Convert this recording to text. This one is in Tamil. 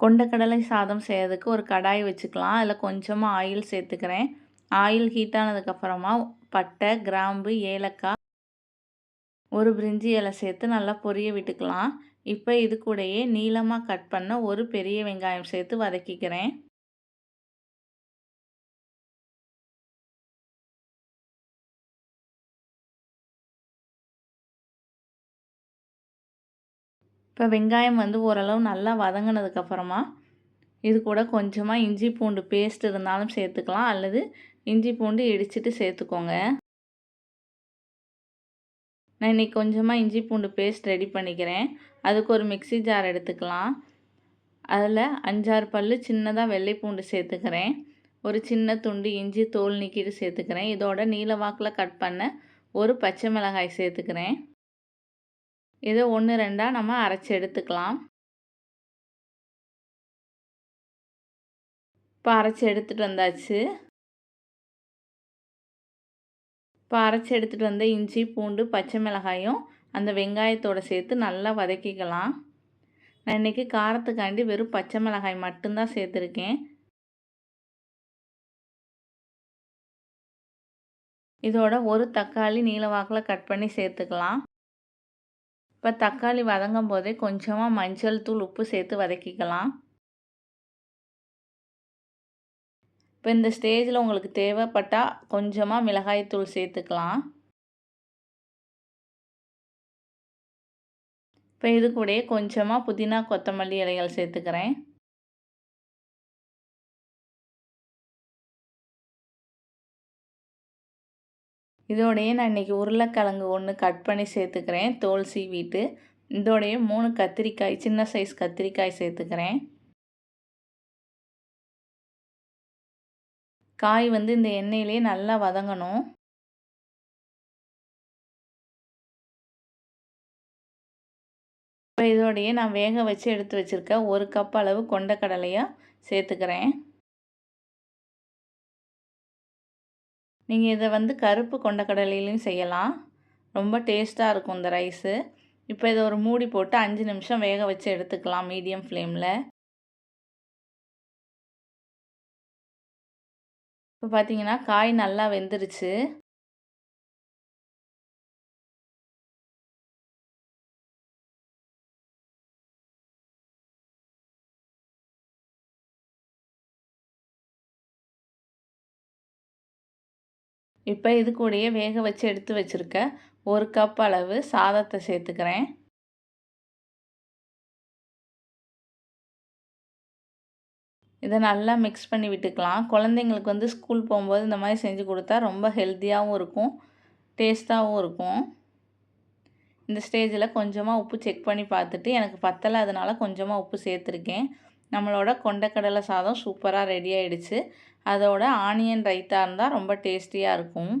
கொண்டக்கடலை சாதம் செய்கிறதுக்கு ஒரு கடாய் வச்சுக்கலாம். அதில் கொஞ்சமாக ஆயில் சேர்த்துக்கிறேன். ஆயில் ஹீட் ஆனதுக்கப்புறமா பட்டை கிராம்பு ஏலக்காய் ஒரு பிரிஞ்சி இலை சேர்த்து நல்லா பொரிய விட்டுக்கலாம். இப்போ இது கூடயே நீளமாக கட் பண்ண ஒரு பெரிய வெங்காயம் சேர்த்து வதக்கிக்கிறேன். இப்போ வெங்காயம் வந்து ஓரளவு நல்லா வதங்கினதுக்கப்புறமா இது கூட கொஞ்சமாக இஞ்சி பூண்டு பேஸ்ட் இருந்தாலும் சேர்த்துக்கலாம். அல்லது இஞ்சி பூண்டு இடிச்சிட்டு சேர்த்துக்கோங்க. நான் இன்றைக்கி கொஞ்சமாக இஞ்சி பூண்டு பேஸ்ட் ரெடி பண்ணிக்கிறேன். அதுக்கு ஒரு மிக்சி ஜார் எடுத்துக்கலாம். அதில் அஞ்சாறு பல் சின்னதாக வெள்ளை பூண்டு சேர்த்துக்கிறேன். ஒரு சின்ன துண்டு இஞ்சி தோல் நீக்கிட்டு சேர்த்துக்கிறேன். இதோட நீல வாக்கில் கட் பண்ண ஒரு பச்சை மிளகாய் சேர்த்துக்கிறேன். இதை ஒன்று ரெண்டாக நம்ம அரைச்சி எடுத்துக்கலாம். இப்போ அரைச்சி எடுத்துகிட்டு வந்தாச்சு. இப்போ அரைச்சி எடுத்துகிட்டு வந்த இஞ்சி பூண்டு பச்சை மிளகாயும் அந்த வெங்காயத்தோடு சேர்த்து நல்லா வதக்கிக்கலாம். நான் இன்றைக்கி காரத்துக்காண்டி வெறும் பச்சை மிளகாய் மட்டும்தான் சேர்த்துருக்கேன். இதோட ஒரு தக்காளி நீளவாக்கில் கட் பண்ணி சேர்த்துக்கலாம். இப்போ தக்காளி வதங்கும் போதே கொஞ்சமாக மஞ்சள் தூள் உப்பு சேர்த்து வதக்கிக்கலாம். இப்போ இந்த ஸ்டேஜில் உங்களுக்கு தேவைப்பட்டால் கொஞ்சமாக மிளகாய்த்தூள் சேர்த்துக்கலாம். இப்போ இது கூட கொஞ்சமாக புதினா கொத்தமல்லி இலைகள் சேர்த்துக்கிறேன். இதோடையே நான் இன்றைக்கி உருளைக்கிழங்கு ஒன்று கட் பண்ணி சேர்த்துக்கிறேன். தோல் சீவிட்டு இதோடைய மூணு கத்திரிக்காய் சின்ன சைஸ் கத்திரிக்காய் சேர்த்துக்கிறேன். காய் வந்து இந்த எண்ணெயிலே நல்லா வதங்கணும். இப்போ இதோடையே நான் வேக வச்சு எடுத்து வச்சுருக்க ஒரு கப் அளவு கொண்டக்கடலையாக சேர்த்துக்கிறேன். நீங்கள் இதை வந்து கருப்பு கொண்டக்கடலையிலையும் செய்யலாம். ரொம்ப டேஸ்ட்டாக இருக்கும் இந்த ரைஸு இப்போ இதை ஒரு மூடி போட்டு அஞ்சு நிமிஷம் வேக வச்சு எடுத்துக்கலாம் மீடியம் ஃப்ளேமில் இப்போ பார்த்தீங்கன்னா காய் நல்லா வெந்துருச்சு. இப்போ இது கூடயே வேக வச்சு எடுத்து வச்சுருக்க ஒரு கப் அளவு சாதத்தை சேர்த்துக்கிறேன். இதை நல்லா மிக்ஸ் பண்ணி விட்டுக்கலாம். குழந்தைங்களுக்கு வந்து ஸ்கூல் போகும்போது இந்த மாதிரி செஞ்சு கொடுத்தா ரொம்ப ஹெல்த்தியாகவும் இருக்கும் டேஸ்ட்டாகவும் இருக்கும். இந்த ஸ்டேஜில் கொஞ்சமாக உப்பு செக் பண்ணி பார்த்துட்டு எனக்கு பத்தலை அதனால் கொஞ்சமாக உப்பு சேர்த்துருக்கேன். நம்மளோட கொண்டக்கடலை சாதம் சூப்பராக ரெடி ஆகிடுச்சு அதோட ஆனியன் ரைத்தா இருந்தால் ரொம்ப டேஸ்டியாக இருக்கும்.